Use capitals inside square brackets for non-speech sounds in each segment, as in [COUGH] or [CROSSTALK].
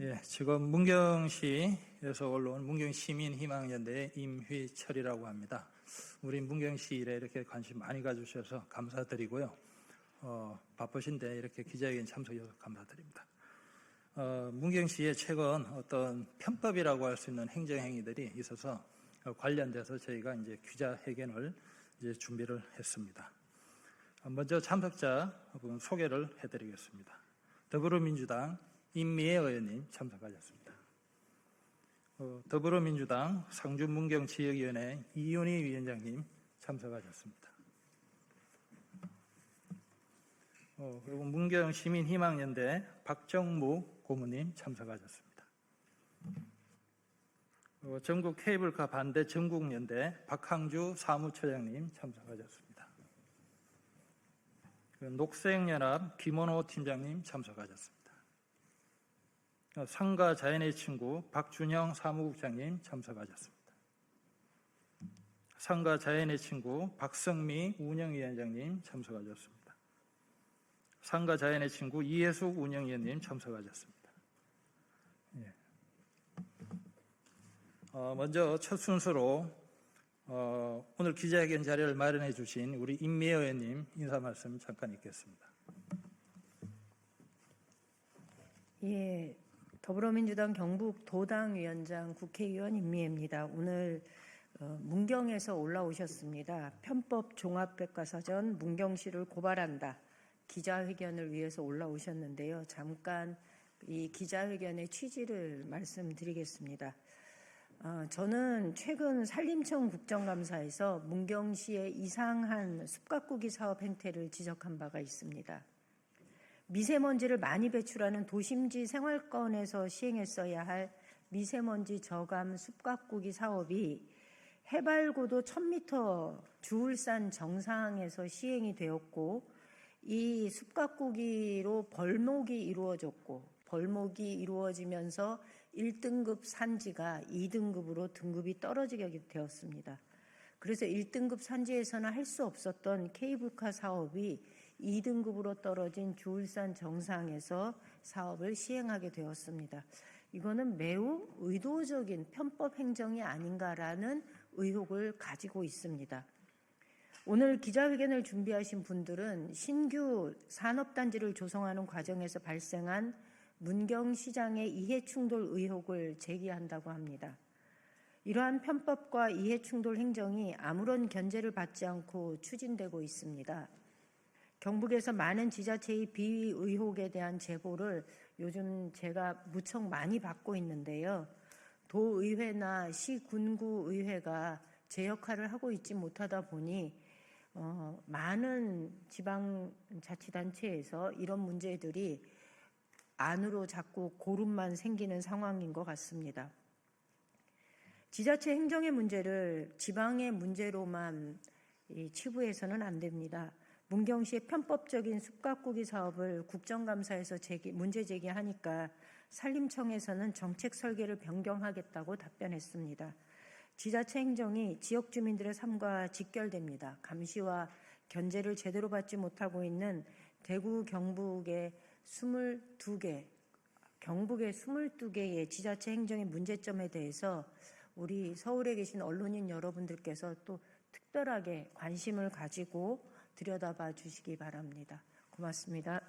예, 지금 문경시에서 올라온 문경시민희망연대 임휘철이라고 합니다. 우리 문경시 일에 이렇게 관심 많이 가주셔서 감사드리고요. 어, 바쁘신데 이렇게 기자회견 참석해서 감사드립니다. 어, 문경시에 최근 어떤 편법이라고 할 수 있는 행정행위들이 있어서 어, 관련돼서 저희가 이제 기자회견을 이제 준비를 했습니다. 어, 먼저 참석자 분 소개를 해드리겠습니다. 더불어민주당 임미애 의원님 참석하셨습니다. 어, 더불어민주당 상주문경지역위원회 이윤희 위원장님 참석하셨습니다. 어, 그리고 문경시민희망연대 박정무 고문님 참석하셨습니다. 어, 전국 케이블카 반대 전국연대 박항주 사무처장님 참석하셨습니다. 그 녹색연합 김원호 팀장님 참석하셨습니다. 어, 상가 자연의 친구 박준영 사무국장님 참석하셨습니다. 상가 자연의 친구 박성미 운영위원장님 참석하셨습니다. 상가 자연의 친구 이해숙 운영위원님 참석하셨습니다. 예. 어, 먼저 첫 순서로 어, 오늘 기자회견 자리를 마련해 주신 우리 임미애 의원님 인사 말씀 잠깐 있겠습니다. 예, 더불어민주당 경북 도당 위원장 국회의원 임미애입니다. 오늘 어, 문경에서 올라오셨습니다. 편법 종합백과사전 문경시를 고발한다. 기자회견을 위해서 올라오셨는데요. 잠깐 이 기자회견의 취지를 말씀드리겠습니다. 어, 저는 최근 산림청 국정감사에서 문경시의 이상한 숲가꾸기 사업 행태를 지적한 바가 있습니다. 미세먼지를 많이 배출하는 도심지 생활권에서 시행했어야 할 미세먼지 저감 숲가꾸기 사업이 해발고도 1000m 주울산 정상에서 시행이 되었고 이 숲가꾸기로 벌목이 이루어졌고 벌목이 이루어지면서 1등급 산지가 2등급으로 등급이 떨어지게 되었습니다. 그래서 1등급 산지에서는 할 수 없었던 케이블카 사업이 2등급으로 떨어진 주울산 정상에서 사업을 시행하게 되었습니다. 이거는 매우 의도적인 편법 행정이 아닌가라는 의혹을 가지고 있습니다. 오늘 기자회견을 준비하신 분들은 신규 산업단지를 조성하는 과정에서 발생한 문경시장의 이해충돌 의혹을 제기한다고 합니다. 이러한 편법과 이해충돌 행정이 아무런 견제를 받지 않고 추진되고 있습니다. 경북에서 많은 지자체의 비위 의혹에 대한 제보를 요즘 제가 무척 많이 받고 있는데요. 도의회나 시군구의회가 제 역할을 하고 있지 못하다 보니 어, 많은 지방자치단체에서 이런 문제들이 안으로 자꾸 고름만 생기는 상황인 것 같습니다. 지자체 행정의 문제를 지방의 문제로만 치부해서는 안 됩니다. 문경 시의 편법적인 숲가꾸기 사업을 국정감사에서 제기, 문제 제기하니까 산림청에서는 정책 설계를 변경하겠다고 답변했습니다. 지자체 행정이 지역 주민들의 삶과 직결됩니다. 감시와 견제를 제대로 받지 못하고 있는 대구 경북의 22개, 경북의 22개의 지자체 행정의 문제점에 대해서 우리 서울에 계신 언론인 여러분들께서 또 특별하게 관심을 가지고 들여다봐 주시기 바랍니다. 고맙습니다.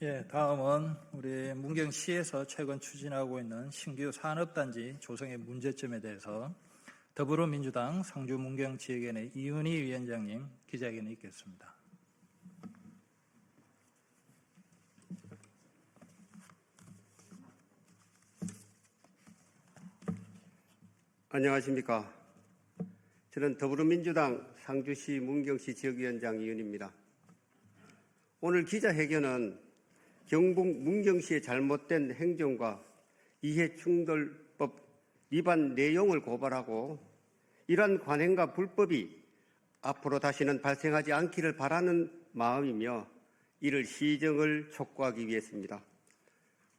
예, 다음은 우리 문경시에서 최근 추진하고 있는 신규 산업단지 조성의 문제점에 대해서 더불어민주당 상주 문경 지역위원회 이윤희 위원장님 기자회견에 있겠습니다. 안녕하십니까. 저는 더불어민주당 상주시 문경시 지역위원장 이윤입니다. 오늘 기자회견은 경북 문경시의 잘못된 행정과 이해충돌법 위반 내용을 고발하고 이러한 관행과 불법이 앞으로 다시는 발생하지 않기를 바라는 마음이며 이를 시정을 촉구하기 위해서입니다.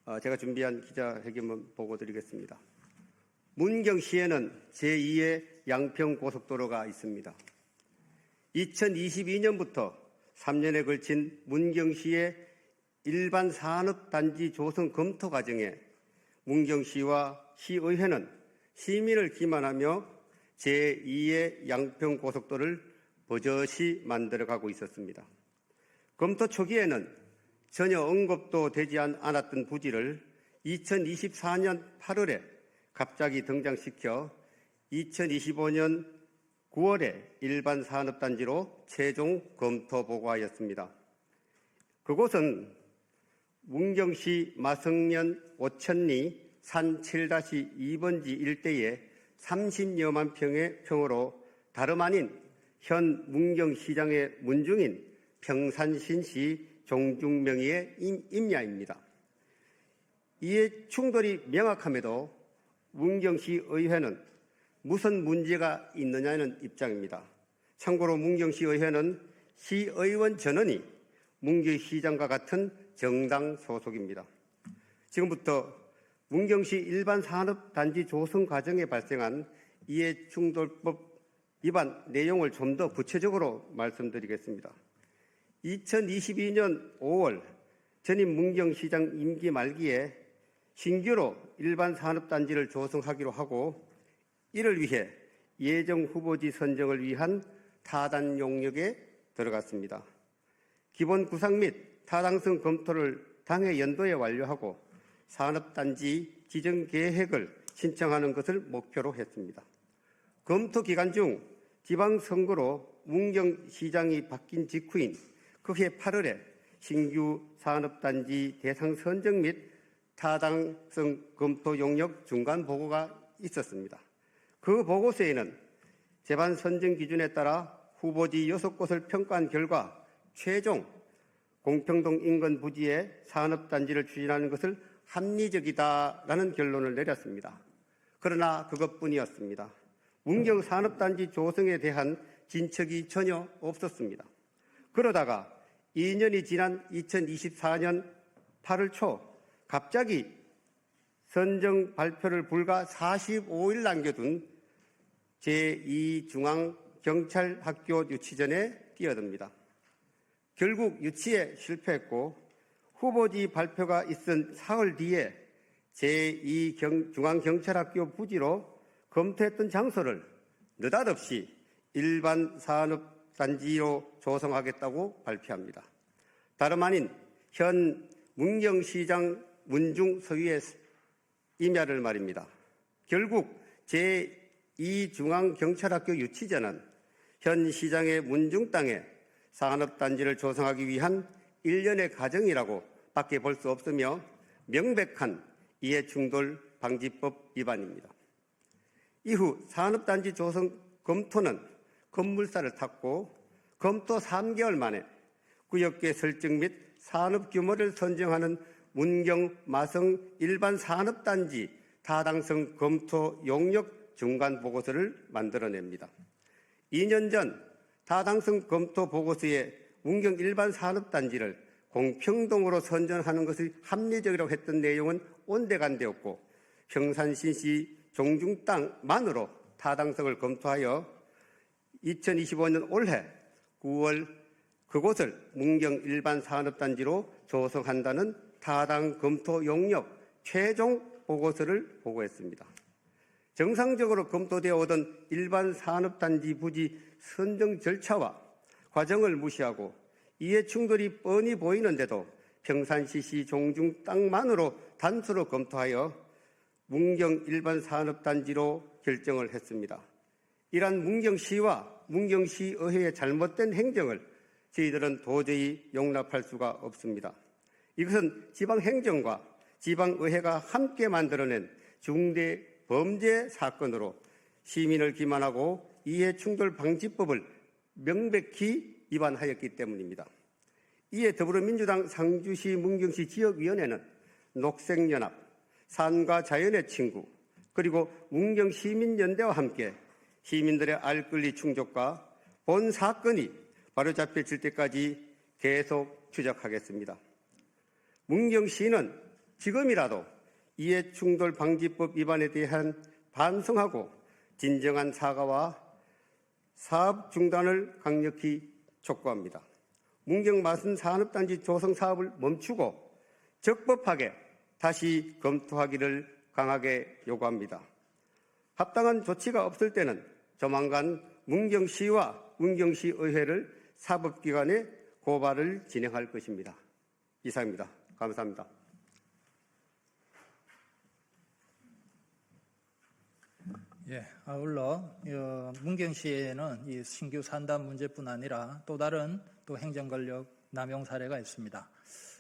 어, 제가 준비한 기자회견문 보고 드리겠습니다. 문경시에는 제2의 양평고속도로가 있습니다. 2022년부터 3년에 걸친 문경시의 일반 산업단지 조성 검토 과정에 문경시와 시의회는 시민을 기만하며 제2의 양평고속도를 버젓이 만들어가고 있었습니다. 검토 초기에는 전혀 언급도 되지 않- 않았던 부지를 2024년 8월에 갑자기 등장시켜 2025년 9월에 일반 산업단지로 최종 검토 보고하였습니다. 그곳은 문경시 마성면 오천리 산 7-2번지 일대에 30여만 평의 평으로 다름 아닌 현 문경시장의 문중인 평산신시 종중명의의 임- 임야입니다. 이에 충돌이 명확함에도 문경시 의회는 무슨 문제가 있느냐는 입장입니다. 참고로 문경시 의회는 시의원 전원이 문경시장과 같은 정당 소속입니다. 지금부터 문경시 일반 산업단지 조성 과정에 발생한 이해충돌법 위반 내용을 좀 더 구체적으로 말씀드리겠습니다. 2022년 5월 전임 문경시장 임기 말기에 신규로 일반 산업단지를 조성하기로 하고 이를 위해 예정 후보지 선정을 위한 타단 용역에 들어갔습니다. 기본 구상 및 타당성 검토를 당해 연도에 완료하고 산업단지 지정 계획을 신청하는 것을 목표로 했습니다. 검토 기간 중 지방선거로 문경시장이 바뀐 직후인 그해 8월에 신규 산업단지 대상 선정 및 타당성 검토 용역 중간 보고가 있었습니다. 그 보고서에는 재반 선정 기준에 따라 후보지 6곳을 평가한 결과 최종 공평동 인근 부지에 산업단지를 추진하는 것을 합리적이다라는 결론을 내렸습니다. 그러나 그것뿐이었습니다. 문경 산업단지 조성에 대한 진척이 전혀 없었습니다. 그러다가 2년이 지난 2024년 8월 초 갑자기 선정 발표를 불과 45일 남겨둔 제2중앙경찰학교 유치전에 뛰어듭니다. 결국 유치에 실패했고 후보지 발표가 있은 사흘 뒤에 제2중앙경찰학교 부지로 검토했던 장소를 느닷없이 일반 산업단지로 조성하겠다고 발표합니다. 다름 아닌 현 문경시장 문중 서위의 임야를 말입니다. 결국 제2중앙경찰학교 유치전은 현 시장의 문중 땅에 산업단지를 조성하기 위한 일련의 과정이라고 밖에 볼 수 없으며 명백한 이해충돌 방지법 위반입니다. 이후 산업단지 조성 검토는 건물사를 탔고 검토 3개월 만에 구역계 설정 및 산업 규모를 선정하는 문경 마성 일반 산업단지 타당성 검토 용역 중간 보고서를 만들어냅니다. 2년 전 타당성 검토 보고서에 문경 일반 산업단지를 공평동으로 선정하는 것이 합리적이라고 했던 내용은 온데간데없고 평산신시 종중 땅만으로 타당성을 검토하여 2025년 올해 9월 그곳을 문경 일반 산업단지로 조성한다는 타당 검토 용역 최종 보고서를 보고했습니다. 정상적으로 검토되어 오던 일반 산업단지 부지 선정 절차와 과정을 무시하고 이해 충돌이 뻔히 보이는데도 평산시 시 종중 땅만으로 단수로 검토하여 문경 일반 산업단지로 결정을 했습니다. 이러한 문경시와 문경시의회의 잘못된 행정을 저희들은 도저히 용납할 수가 없습니다. 이것은 지방행정과 지방의회가 함께 만들어낸 중대 범죄 사건으로 시민을 기만하고 이해 충돌 방지법을 명백히 위반하였기 때문입니다. 이에 더불어민주당 상주시 문경시 지역위원회는 녹색연합, 산과 자연의 친구, 그리고 문경시민연대와 함께 시민들의 알 권리 충족과 본 사건이 바로잡혀질 때까지 계속 추적하겠습니다. 문경시는 지금이라도 이해충돌 방지법 위반에 대한 반성하고 진정한 사과와 사업 중단을 강력히 촉구합니다. 문경마순 산업단지 조성 사업을 멈추고 적법하게 다시 검토하기를 강하게 요구합니다. 합당한 조치가 없을 때는 조만간 문경시와 문경시 의회를 사법기관에 고발을 진행할 것입니다. 이상입니다. 감사합니다. 예, 아울러 어, 문경 시에는 이 신규 산단 문제뿐 아니라 또 다른 또 행정 권력 남용 사례가 있습니다.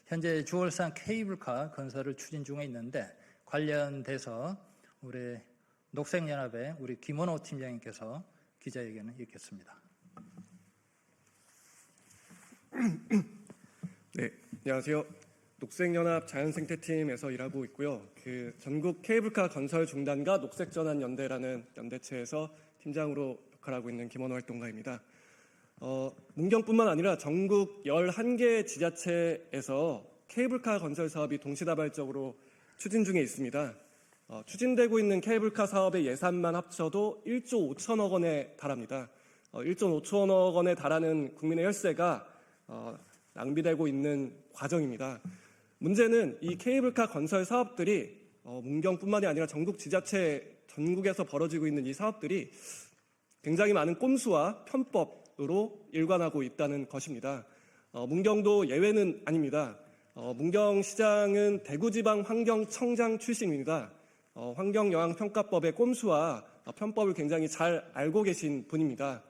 현재 주월산 케이블카 건설을 추진 중에 있는데 관련돼서 우리 녹색연합의 우리 김원호 팀장님께서 기자회견을 읽겠습니다. [CLEARS THROAT] 네, 안녕하세요. 녹색연합 자연생태팀에서 일하고 있고요. 그 전국 케이블카 건설 중단과 녹색전환 연대라는 연대체에서 팀장으로 역할하고 있는 김원호 활동가입니다. 어, 문경뿐만 아니라 전국 11개 지자체에서 케이블카 건설 사업이 동시다발적으로 추진 중에 있습니다. 어, 추진되고 있는 케이블카 사업의 예산만 합쳐도 1조 5천억 원에 달합니다. 어, 1조 5천억 원에 달하는 국민의 혈세가 어, 낭비되고 있는 과정입니다. 문제는 이 케이블카 건설 사업들이 어, 문경뿐만이 아니라 전국 지자체 전국에서 벌어지고 있는 이 사업들이 굉장히 많은 꼼수와 편법으로 일관하고 있다는 것입니다. 어, 문경도 예외는 아닙니다. 어, 문경시장은 대구지방 환경청장 출신입니다. 어, 환경영향평가법의 꼼수와 어, 편법을 굉장히 잘 알고 계신 분입니다.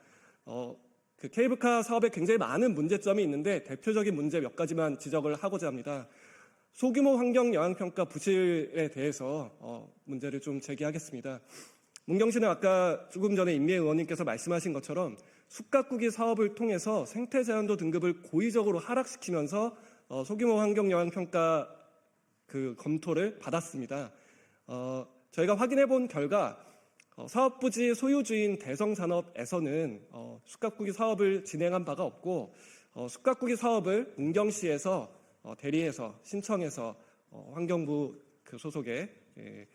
어, 그 케이블카 사업에 굉장히 많은 문제점이 있는데 대표적인 문제 몇 가지만 지적을 하고자 합니다. 소규모 환경 영향평가 부실에 대해서 어, 문제를 좀 제기하겠습니다. 문경시는 아까 조금 전에 임미애 의원님께서 말씀하신 것처럼 숲가꾸기 사업을 통해서 생태 자연도 등급을 고의적으로 하락시키면서 어, 소규모 환경 영향 평가 그 검토를 받았습니다. 어, 저희가 확인해 본 결과 어, 사업부지 소유주인 대성산업에서는 어, 숲가꾸기 사업을 진행한 바가 없고 어, 숲가꾸기 사업을 문경시에서 어, 대리해서 신청해서 어, 환경부 그 소속의 예,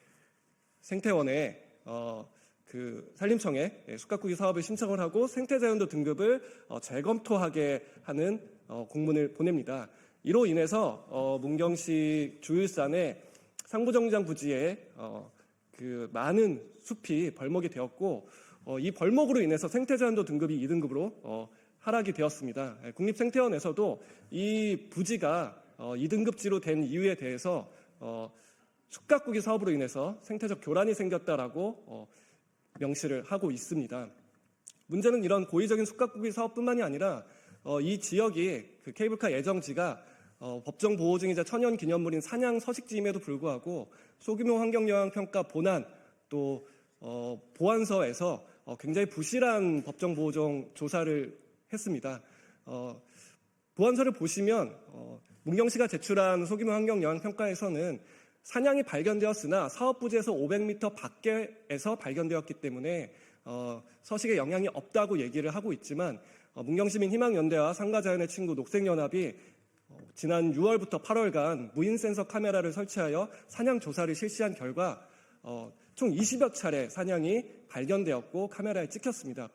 생태원에 어, 그 산림청에 예, 숲가꾸기 사업을 신청을 하고 생태자연도 등급을 어, 재검토하게 하는 어, 공문을 보냅니다. 이로 인해서 어, 문경시 주일산의 상부정장 부지에 어, 그 많은 숲이 벌목이 되었고 어, 이 벌목으로 인해서 생태자연도 등급이 2등급으로 어, 하락이 되었습니다. 예, 국립생태원에서도 이 부지가 어, 2등급지로 된 이유에 대해서 어, 숲가꾸기 사업으로 인해서 생태적 교란이 생겼다라고 어, 명시를 하고 있습니다. 문제는 이런 고의적인 숲가꾸기 사업뿐만이 아니라 어, 이 지역이 그 케이블카 예정지가 어, 법정 보호 중이자 천연 기념물인 산양 서식지임에도 불구하고 소규모 환경 영향 평가 본안 또 어, 보안서에서 어, 굉장히 부실한 법정 보호종 조사를 했습니다. 어, 보안서를 보시면 어, 문경시가 제출한 소규모 환경 영향 평가에서는 산양이 발견되었으나 사업 부지에서 500m 밖에서 발견되었기 때문에 어, 서식에 영향이 없다고 얘기를 하고 있지만 어, 문경시민 희망연대와 상가자연의 친구 녹색연합이 어, 지난 6월부터 8월간 무인 센서 카메라를 설치하여 사냥 조사를 실시한 결과 어, 총 20여 차례 사냥이 발견되었고 카메라에 찍혔습니다.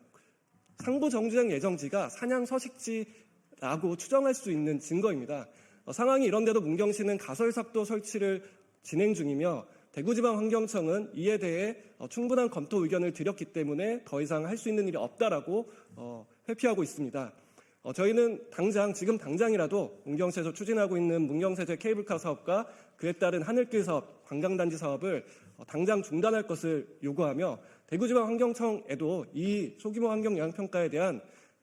상부 정주행 예정지가 사냥 서식지라고 추정할 수 있는 증거입니다. 어, 상황이 이런데도 문경시는 가설삭도 설치를 진행 중이며 대구지방환경청은 이에 대해 어, 충분한 검토 의견을 드렸기 때문에 더 이상 할 수 있는 일이 없다라고 어, 회피하고 있습니다. 어, 저희는 당장 지금 당장이라도 문경시에서 추진하고 있는 문경세제 케이블카 사업과 그에 따른 하늘길 사업, 관광단지 사업을 어, 당장 중단할 것을 요구하며 대구지방환경청에도 이 소규모 환경 영향 평가에 대한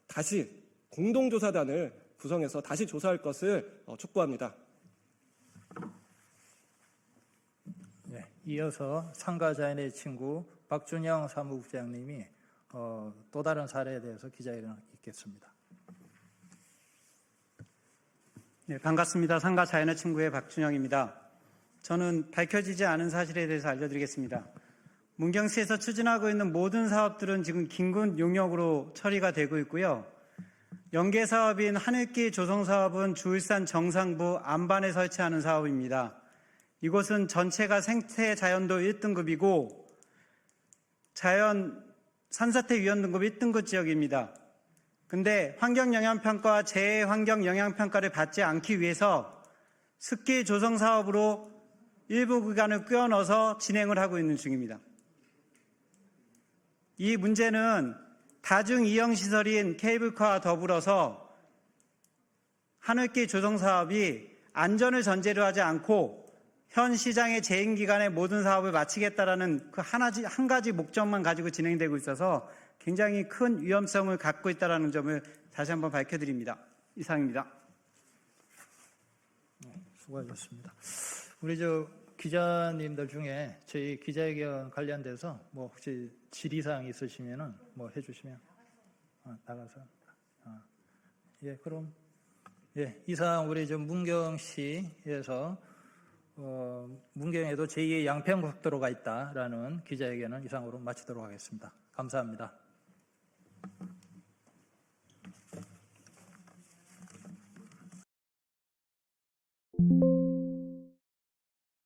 다시 공동조사단을 구성해서 다시 조사할 것을 어, 촉구합니다. 예, 이어서 상가자연의 친구 박준영 사무국장님이 어, 또 다른 사례에 대해서 기자회견을 있겠습니다. 네, 반갑습니다. 상가 자연의 친구의 박준영입니다. 저는 밝혀지지 않은 사실에 대해서 알려드리겠습니다. 문경시에서 추진하고 있는 모든 사업들은 지금 긴급 용역으로 처리가 되고 있고요. 연계 사업인 하늘길 조성 사업은 주일산 정상부 안반에 설치하는 사업입니다. 이곳은 전체가 생태 자연도 1등급이고 자연 산사태 위험 등급 1등급 지역입니다. 근데 환경 영향 평가와 재환경 영향 평가를 받지 않기 위해서 습기 조성 사업으로 일부 구간을 끼워 넣어서 진행을 하고 있는 중입니다. 이 문제는 다중 이용 시설인 케이블카와 더불어서 하늘길 조성 사업이 안전을 전제로 하지 않고 현 시장의 재임 기간에 모든 사업을 마치겠다라는 그 하나지 한 가지 목적만 가지고 진행되고 있어서 굉장히 큰 위험성을 갖고 있다라는 점을 다시 한번 밝혀드립니다. 이상입니다. 수고하셨습니다. 우리 저 기자님들 중에 저희 기자회견 관련돼서 뭐 혹시 질의사항 있으시면은 뭐 해주시면 아, 나가서 아, 예 그럼 예 이상 우리 저 문경시에서 어, 문경에도 제2의 양평국도로가 있다라는 기자회견은 이상으로 마치도록 하겠습니다. 감사합니다.